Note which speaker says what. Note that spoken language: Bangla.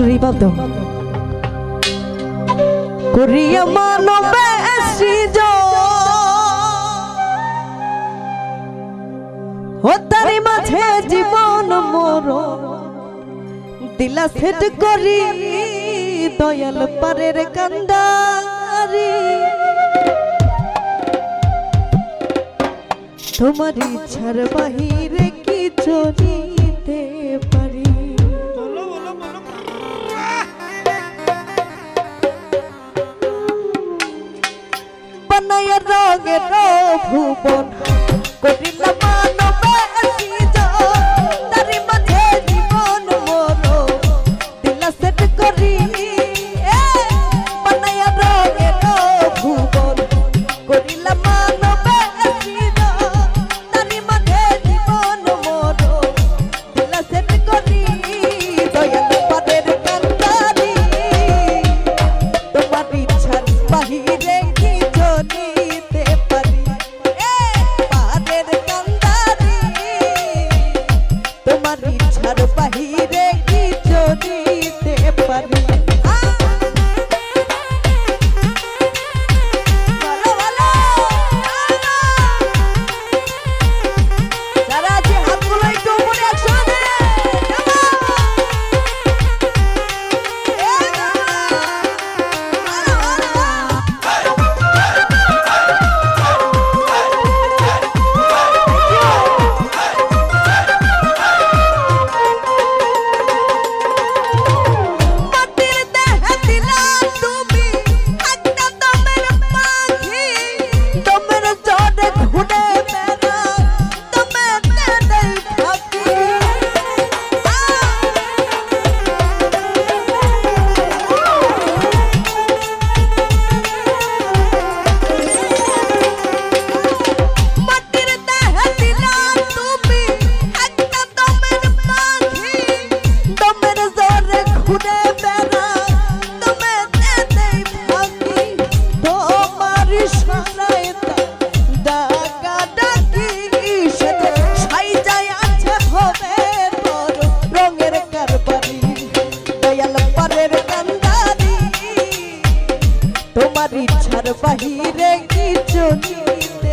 Speaker 1: একটু রিভাব দাও করিয়া মানবে সৃজন। ও তারি মাঝে জীবন মোর দিলা সেট করি, দয়াল পারের কান্দারি। তোমার ইচ্ছার বাহিরে কিছু নিতে পারি। বানায় রঙের ভুবন করিলা তোমার ইচ্ছার বাহিরে কিছু নিতে